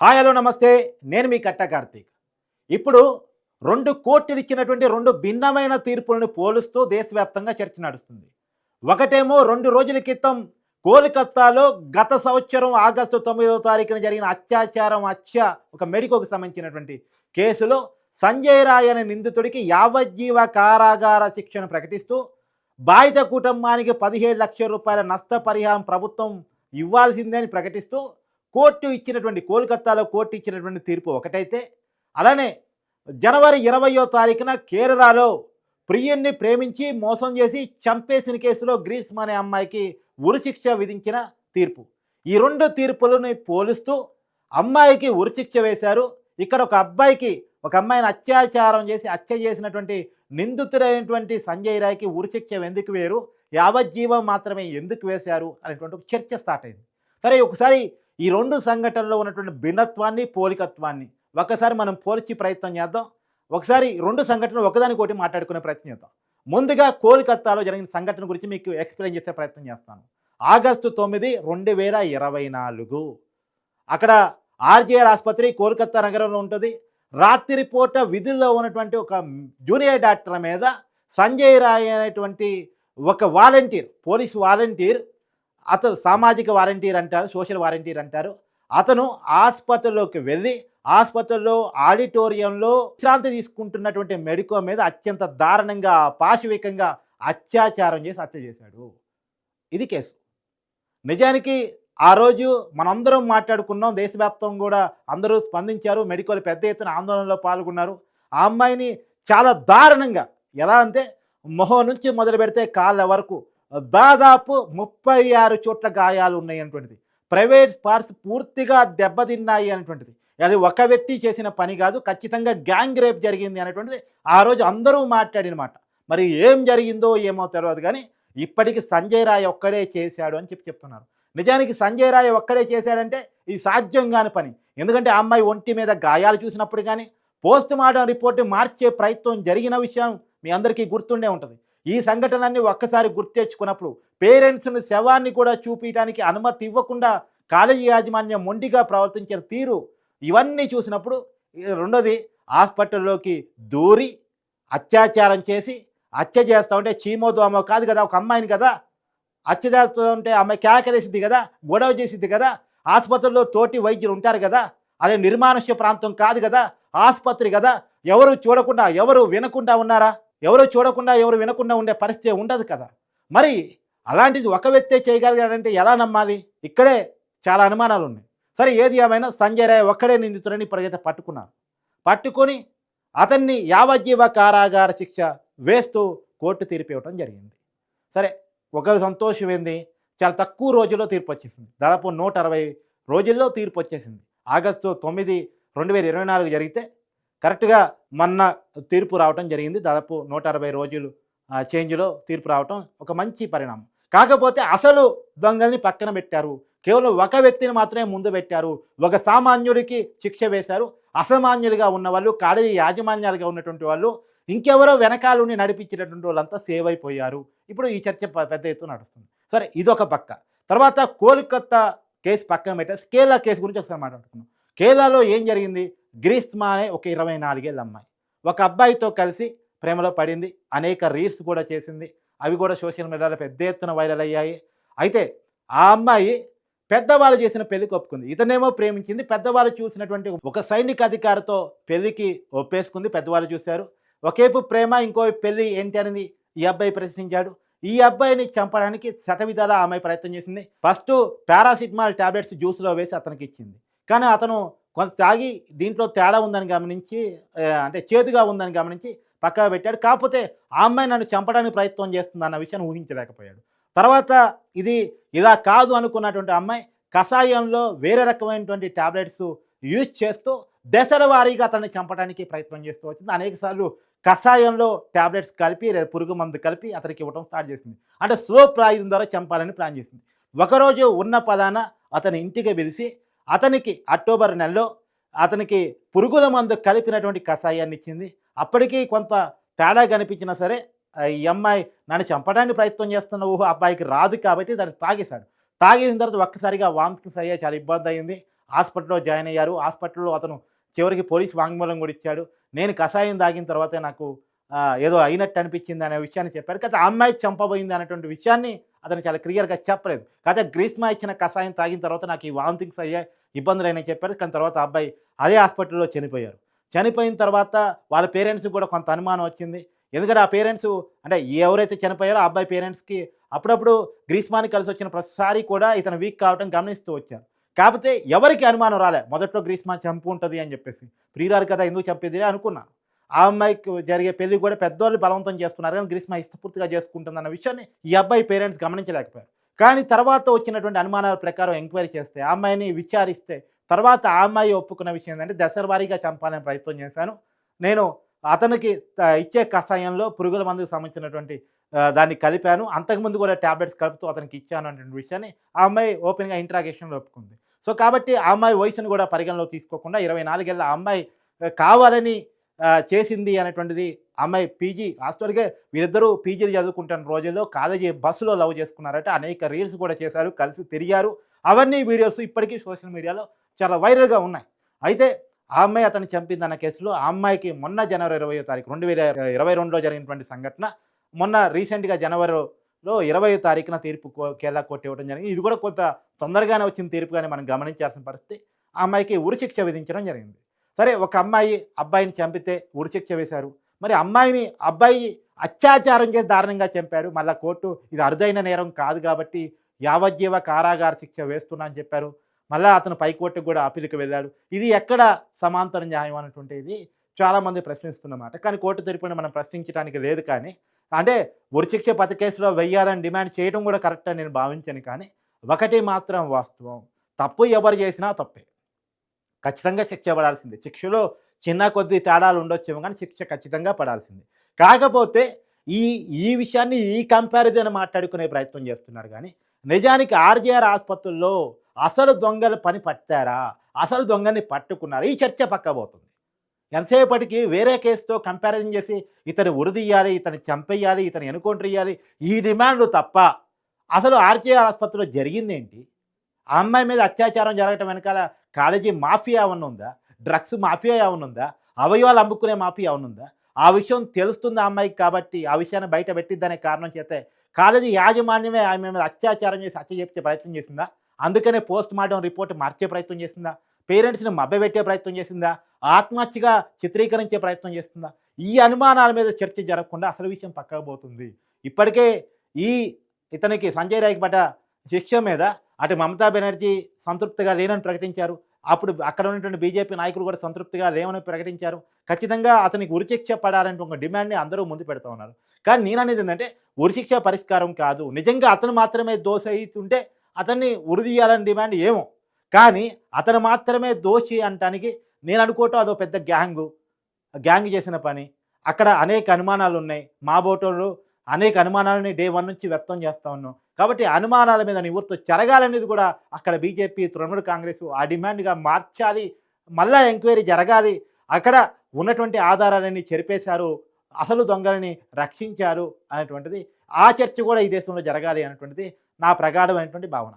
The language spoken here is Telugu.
హాయ్ హలో నమస్తే. నేను మీ కట్ట కార్తీక్. ఇప్పుడు రెండు కోర్టులు ఇచ్చినటువంటి రెండు భిన్నమైన తీర్పులను పోలుస్తూ దేశవ్యాప్తంగా చర్చ నడుస్తుంది. ఒకటేమో రెండు రోజుల క్రితం కోల్కత్తాలో గత సంవత్సరం ఆగస్టు తొమ్మిదవ తారీఖున జరిగిన అత్యాచారం హత్య ఒక మెడికోకు సంబంధించినటువంటి కేసులో సంజయ్ రాయ్ అనే నిందితుడికి యావజ్జీవ కారాగార శిక్షను ప్రకటిస్తూ బాధిత కుటుంబానికి పదిహేడు లక్షల రూపాయల నష్టపరిహారం ప్రభుత్వం ఇవ్వాల్సిందే అని ప్రకటిస్తూ కోర్టు ఇచ్చినటువంటి కోల్కత్తాలో కోర్టు ఇచ్చినటువంటి తీర్పు ఒకటైతే అలానే జనవరి ఇరవయో తారీఖున కేరళలో ప్రియుణ్ణి ప్రేమించి మోసం చేసి చంపేసిన కేసులో గ్రీస్మ అనే అమ్మాయికి ఉరిశిక్ష విధించిన తీర్పు. ఈ రెండు తీర్పులని పోలుస్తూ అమ్మాయికి ఉరిశిక్ష వేశారు. ఇక్కడ ఒక అబ్బాయికి ఒక అమ్మాయిని అత్యాచారం చేసి హత్య చేసినటువంటి నిందితుడైనటువంటి సంజయ్ రాయ్కి ఉరిశిక్ష ఎందుకు వేరు? యావజ్జీవం మాత్రమే ఎందుకు వేశారు? అనేటువంటి ఒక చర్చ స్టార్ట్ అయింది. సరే ఒకసారి ఈ రెండు సంఘటనలో ఉన్నటువంటి భిన్నత్వాన్ని పోలికత్వాన్ని ఒకసారి మనం పోల్చి ప్రయత్నం చేద్దాం. ఒకసారి రెండు సంఘటనలు ఒకదానికొకటి మాట్లాడుకునే ప్రయత్నం చేద్దాం. ముందుగా కోల్కత్తాలో జరిగిన సంఘటన గురించి మీకు ఎక్స్ప్లెయిన్ చేసే ప్రయత్నం చేస్తాను. ఆగస్టు తొమ్మిది రెండు వేల ఇరవై నాలుగు. అక్కడ ఆర్జీఆర్ ఆసుపత్రి కోల్కత్తా నగరంలో ఉంటుంది. రాత్రి పూట విధుల్లో ఉన్నటువంటి ఒక జూనియర్ డాక్టర్ మీద సంజయ్ రాయ్ అనేటువంటి ఒక వాలంటీర్ పోలీస్ వాలంటీర్ అతను సామాజిక వారంటీర్ అంటారు సోషల్ వారంటీర్ అంటారు. అతను ఆసుపత్రిలోకి వెళ్ళి ఆసుపత్రిలో ఆడిటోరియంలో విశ్రాంతి తీసుకుంటున్నటువంటి మెడికో మీద అత్యంత దారుణంగా పాశవికంగా అత్యాచారం చేసి హత్య చేశాడు. ఇది కేసు. నిజానికి ఆ రోజు మనందరం మాట్లాడుకున్నాం దేశవ్యాప్తం కూడా అందరూ స్పందించారు మెడికోలు పెద్ద ఎత్తున ఆందోళనలో పాల్గొన్నారు. ఆ అమ్మాయిని చాలా దారుణంగా ఎలా అంటే మొహం నుంచి మొదలు పెడితే కాళ్ళ వరకు దాదాపు ముప్పై ఆరు చోట్ల గాయాలు ఉన్నాయి అనేటువంటిది ప్రైవేట్ పార్ట్స్ పూర్తిగా దెబ్బతిన్నాయి అనేటువంటిది అది ఒక వ్యక్తి చేసిన పని కాదు ఖచ్చితంగా గ్యాంగ్ రేప్ జరిగింది అనేటువంటిది ఆ రోజు అందరూ మాట్లాడినమాట. మరి ఏం జరిగిందో ఏమో తెలియదు కానీ ఇప్పటికి సంజయ్ రాయ్ ఒక్కడే చేశాడు అని చెప్పి చెప్తున్నారు. నిజానికి సంజయ్ రాయ్ ఒక్కడే చేశాడంటే ఇది సాధ్యం కాని పని. ఎందుకంటే ఆ అమ్మాయి ఒంటి మీద గాయాలు చూసినప్పుడు కానీ పోస్ట్ మార్టం రిపోర్ట్ మార్చే ప్రయత్నం జరిగిన విషయం మీ అందరికీ గుర్తుండే ఉంటుంది. ఈ సంఘటనని ఒక్కసారి గుర్తు తెచ్చుకున్నప్పుడు పేరెంట్స్ని శవాన్ని కూడా చూపించడానికి అనుమతి ఇవ్వకుండా కాలేజీ యాజమాన్యం మొండిగా ప్రవర్తించిన తీరు ఇవన్నీ చూసినప్పుడు రెండోది హాస్పిటల్లోకి దూరి అత్యాచారం చేసి హత్య చేస్తూ ఉంటే చీమో దోమో కాదు కదా ఒక అమ్మాయిని కదా హత్య చేస్తూ ఉంటే ఆమె కేకలేసిద్ది కదా గొడవ చేసిద్ది కదా ఆసుపత్రిలో తోటి వైద్యులు ఉంటారు కదా అదే నిర్మానుష్య ప్రాంతం కాదు కదా ఆసుపత్రి కదా ఎవరు చూడకుండా ఎవరు వినకుండా ఉన్నారా? ఎవరో చూడకుండా ఎవరు వినకుండా ఉండే పరిస్థితి ఉండదు కదా. మరి అలాంటిది ఒక వ్యక్తే చేయగలిగాడంటే ఎలా నమ్మాలి? ఇక్కడే చాలా అనుమానాలు ఉన్నాయి. సరే ఏది ఏమైనా సంజయ్ రాయ్ ఒక్కడే నిందితుడని ఇప్పటికైతే పట్టుకున్నారు. పట్టుకొని అతన్ని యావజ్జీవ కారాగార శిక్ష వేస్తూ కోర్టు తీర్పు ఇవ్వడం జరిగింది. సరే ఒక సంతోషం ఏంది? చాలా తక్కువ రోజుల్లో తీర్పు వచ్చేసింది. దాదాపు నూట అరవై రోజుల్లో తీర్పు వచ్చేసింది. ఆగస్టు తొమ్మిది రెండు వేల ఇరవై నాలుగు జరిగితే కరెక్ట్గా మొన్న తీర్పు రావటం జరిగింది. దాదాపు నూట అరవై రోజులు ఆ, చేంజ్లో తీర్పు రావటం ఒక మంచి పరిణామం. కాకపోతే అసలు దొంగల్ని పక్కన పెట్టారు. కేవలం ఒక వ్యక్తిని మాత్రమే ముందు పెట్టారు. ఒక సామాన్యుడికి శిక్ష వేశారు. అసామాన్యులుగా ఉన్న వాళ్ళు కాలేజీ యాజమాన్యాలుగా ఉన్నటువంటి వాళ్ళు ఇంకెవరో వెనకాలని నడిపించినటువంటి వాళ్ళంతా సేవ్ అయిపోయారు. ఇప్పుడు ఈ చర్చ పెద్ద ఎత్తున నడుస్తుంది. సరే ఇదొక పక్క. తర్వాత కోల్కత్తా కేసు పక్కన పెట్టేసి కేరళ కేసు గురించి ఒకసారి మాట్లాడుకున్నాం కేరళలో ఏం జరిగింది? గ్రీస్మా అనే ఒక ఇరవై నాలుగేళ్ళ అమ్మాయి. ఒక అబ్బాయితో కలిసి ప్రేమలో పడింది. అనేక రీల్స్ కూడా చేసింది. అవి కూడా సోషల్ మీడియాలో పెద్ద ఎత్తున వైరల్ అయ్యాయి. అయితే ఆ అమ్మాయి పెద్దవాళ్ళు చేసిన పెళ్ళికి ఒప్పుకుంది. ఇతనేమో ప్రేమించింది. పెద్దవాళ్ళు చూసినటువంటి ఒక సైనిక అధికారితో పెళ్ళికి ఒప్పేసుకుంది. పెద్దవాళ్ళు చూశారు. ఒకేపు ప్రేమ ఇంకో పెళ్ళి ఏంటి అనేది ఈ అబ్బాయి ప్రశ్నించాడు. ఈ అబ్బాయిని చంపడానికి శతవిధాల ఆమె ప్రయత్నం చేసింది. ఫస్ట్ పారాసిటమాల్ టాబ్లెట్స్ జ్యూస్లో వేసి అతనికి ఇచ్చింది. కానీ అతను కొంత తాగి దీంట్లో తేడా ఉందని గమనించి అంటే చేదుగా ఉందని గమనించి పక్కగా పెట్టాడు. కాకపోతే ఆ అమ్మాయి నన్ను చంపడానికి ప్రయత్నం చేస్తుంది అన్న విషయాన్ని ఊహించలేకపోయాడు. తర్వాత ఇది ఇలా కాదు అనుకున్నటువంటి అమ్మాయి కషాయంలో వేరే రకమైనటువంటి టాబ్లెట్స్ యూజ్ చేస్తూ దశల వారీగా అతన్ని చంపడానికి ప్రయత్నం చేస్తూ వచ్చింది. అనేకసార్లు కషాయంలో టాబ్లెట్స్ కలిపి లేదా పురుగు మందు కలిపి అతనికి ఇవ్వడం స్టార్ట్ చేసింది. అంటే స్లో ప్రాయుధం ద్వారా చంపాలని ప్లాన్ చేసింది. ఒకరోజు ఉన్న పదాన అతని ఇంటికి పిలిచి అతనికి అక్టోబర్ నెలలో అతనికి పురుగుల మందు కలిపినటువంటి కషాయాన్ని ఇచ్చింది. అప్పటికీ కొంత తేడా కనిపించినా సరే ఈ అమ్మాయి నన్ను చంపడానికి ప్రయత్నం చేస్తున్న ఊహ అబ్బాయికి రాదు కాబట్టి దాన్ని తాగేశాడు. తాగేసిన తర్వాత ఒక్కసారిగా వాంతికి అయ్యా చాలా ఇబ్బంది అయింది. హాస్పిటల్లో జాయిన్ అయ్యారు. హాస్పిటల్లో అతను చివరికి పోలీస్ వాంగ్మూలం కూడా ఇచ్చాడు. నేను కషాయం తాగిన తర్వాతే నాకు ఏదో అయినట్టు అనిపించింది అనే విషయాన్ని చెప్పాడు. కాకపోతే అమ్మాయి చంపబోయింది అనేటువంటి విషయాన్ని అతను చాలా క్లియర్గా చెప్పలేదు. కాకపోతే గ్రీష్మ ఇచ్చిన కషాయం తాగిన తర్వాత నాకు ఈ వాంతింగ్స్ అయ్యాయి ఇబ్బందులు చెప్పారు చెప్పాడు. కానీ తర్వాత ఆ అబ్బాయి అదే హాస్పిటల్లో చనిపోయారు. చనిపోయిన తర్వాత వాళ్ళ పేరెంట్స్కి కూడా కొంత అనుమానం వచ్చింది. ఎందుకంటే ఆ పేరెంట్స్ అంటే ఎవరైతే చనిపోయారో ఆ అబ్బాయి పేరెంట్స్కి అప్పుడప్పుడు గ్రీస్మాని కలిసి వచ్చిన ప్రతిసారి కూడా ఇతను వీక్ కావటం గమనిస్తూ వచ్చారు. కాకపోతే ఎవరికి అనుమానం రాలే. మొదట్లో గ్రీష్మా చంపు ఉంటుంది అని చెప్పేసి. ప్రియురాలు కదా ఎందుకు చంపేది అనుకున్నాను. ఆ అమ్మాయికి జరిగే పెళ్ళి కూడా పెద్దవాళ్ళు బలవంతం చేస్తున్నారు కానీ గ్రీష్మ ఇష్టపూర్తిగా చేసుకుంటుందన్న విషయాన్ని ఈ అబ్బాయి పేరెంట్స్ గమనించలేకపోయారు. కానీ తర్వాత వచ్చినటువంటి అనుమానాల ప్రకారం ఎంక్వైరీ చేస్తే ఆ అమ్మాయిని విచారిస్తే తర్వాత ఆ అమ్మాయి ఒప్పుకున్న విషయం ఏంటంటే దశరవారీగా చంపాలని ప్రయత్నం చేశాను. నేను అతనికి ఇచ్చే కషాయంలో పురుగుల మందుకు సంబంధించినటువంటి దాన్ని కలిపాను. అంతకుముందు కూడా ట్యాబ్లెట్స్ కలుపుతూ అతనికి ఇచ్చాను అనేటువంటి విషయాన్ని ఆ అమ్మాయి ఓపెన్గా ఇంట్రాగేషన్లో ఒప్పుకుంది. సో కాబట్టి ఆ అమ్మాయి వయసును కూడా పరిగణలో తీసుకోకుండా ఇరవై నాలుగేళ్ళ ఆ అమ్మాయి కావాలని చేసింది అనేటువంటిది అమ్మాయి పీజీ హాస్టల్గా వీరిద్దరూ పీజీలు చదువుకుంటున్న రోజుల్లో కాలేజీ బస్సులో లవ్ చేసుకున్నారట. అనేక రీల్స్ కూడా చేశారు కలిసి తిరిగారు. అవన్నీ వీడియోస్ ఇప్పటికీ సోషల్ మీడియాలో చాలా వైరల్గా ఉన్నాయి. అయితే ఆ అమ్మాయి అతను చంపిందన్న కేసులో ఆ అమ్మాయికి మొన్న జనవరి ఇరవయో తారీఖు రెండు వేల ఇరవై రెండులో జరిగినటువంటి సంఘటన మొన్న రీసెంట్గా జనవరిలో ఇరవై తారీఖున తీర్పు కో- కేరళ కోర్టు ఇవ్వడం జరిగింది. ఇది కూడా కొంత తొందరగానే వచ్చిన తీర్పుగానే మనం గమనించాల్సిన పరిస్థితి ఆ అమ్మాయికి ఉరిశిక్ష విధించడం జరిగింది. సరే ఒక అమ్మాయి అబ్బాయిని చంపితే ఉరిశిక్ష వేశారు. మరి అమ్మాయిని అబ్బాయి అత్యాచారం చేసి దారుణంగా చంపాడు. మళ్ళీ కోర్టు ఇది అరుదైన నేరం కాదు కాబట్టి యావజ్జీవ కారాగార శిక్ష వేస్తున్నా అని చెప్పారు. మళ్ళీ అతను పైకోర్టుకు కూడా అప్పీలుకి వెళ్ళాడు. ఇది ఎక్కడ సమాంతర న్యాయం అనేటువంటిది చాలామంది ప్రశ్నిస్తున్నమాట కానీ కోర్టు తరపున మనం ప్రశ్నించడానికి లేదు కానీ అంటే ఉరిశిక్ష పది కేసులో వెయ్యాలని డిమాండ్ చేయడం కూడా కరెక్ట్ అని నేను భావించాను కానీ ఒకటి మాత్రం వాస్తవం. తప్పు ఎవరు చేసినా తప్పే. ఖచ్చితంగా శిక్ష పడాల్సిందే. శిక్షలో చిన్న కొద్ది తేడాలు ఉండొచ్చేమో కానీ శిక్ష ఖచ్చితంగా పడాల్సింది. కాకపోతే ఈ ఈ విషయాన్ని ఈ కంపారిజన్ మాట్లాడుకునే ప్రయత్నం చేస్తున్నారు కానీ నిజానికి ఆర్జీఆర్ ఆసుపత్రుల్లో అసలు దొంగల పని పట్టారా? అసలు దొంగని పట్టుకున్నారు? ఈ చర్చ పక్కబోతుంది ఎంతసేపటికి వేరే కేసుతో కంపారిజన్ చేసి ఇతను ఉరిదీయాలి ఇతను చంపేయాలి ఇతను ఎన్కౌంటర్ ఈ డిమాండ్లు తప్ప అసలు ఆర్జీఆర్ ఆసుపత్రిలో జరిగిందేంటి? ఆ అమ్మాయి మీద అత్యాచారం జరగటం వెనకాల కాలేజీ మాఫియా ఏమన్నా ఉందా? డ్రగ్స్ మాఫియా ఏమనుందా? అవయవాలు అమ్ముకునే మాఫియా ఏమనుందా? ఆ విషయం తెలుస్తుంది ఆ అమ్మాయికి కాబట్టి ఆ విషయాన్ని బయట పెట్టిద్దనే కారణం చేతే కాలేజీ యాజమాన్యమే ఆమె మీద అత్యాచారం చేసి హత్య చేసే ప్రయత్నం చేసిందా? అందుకనే పోస్ట్ మార్టం రిపోర్ట్ మార్చే ప్రయత్నం చేసిందా? పేరెంట్స్ని మభ్యపెట్టే ప్రయత్నం చేసిందా? ఆత్మహత్యగా చిత్రీకరించే ప్రయత్నం చేస్తుందా ఈ అనుమానాల మీద చర్చ జరగకుండా అసలు విషయం పక్కకపోతుంది ఇప్పటికే ఈ ఇతనికి సంజయ్ రాయ్కి పడ్డ శిక్ష మీద అటు మమతా బెనర్జీ సంతృప్తిగా లేనని ప్రకటించారు. అప్పుడు అక్కడ ఉన్నటువంటి బీజేపీ నాయకులు కూడా సంతృప్తిగా లేవని ప్రకటించారు. ఖచ్చితంగా అతనికి ఉరిశిక్ష పడాలంటే ఒక డిమాండ్ని అందరూ ముందు పెడతా ఉన్నారు. కానీ నేను అనేది ఏంటంటే ఉరిశిక్ష పరిష్కారం కాదు. నిజంగా అతను మాత్రమే దోష అవుతుంటే అతన్ని ఉరిదీయాలని డిమాండ్ ఏమో. కానీ అతను మాత్రమే దోషి అనటానికి నేను అనుకోవటం అదో పెద్ద గ్యాంగు. గ్యాంగ్ చేసిన పని. అక్కడ అనేక అనుమానాలు ఉన్నాయి మా బోటోళ్ళు అనేక అనుమానాలని డే వన్ నుంచి వ్యక్తం చేస్తూ ఉన్నాం. కాబట్టి అనుమానాల మీద నివృత్తి జరగాలనేది కూడా అక్కడ బీజేపీ తృణమూల కాంగ్రెస్ ఆ డిమాండ్గా మార్చాలి మళ్ళా ఎంక్వైరీ జరగాలి అక్కడ ఉన్నటువంటి ఆధారాలన్నీ చెరిపేశారు అసలు దొంగలని రక్షించారు అనేటువంటిది ఆ చర్చ కూడా ఈ దేశంలో జరగాలి అనేటువంటిది నా ప్రగాఢమైనటువంటి భావన.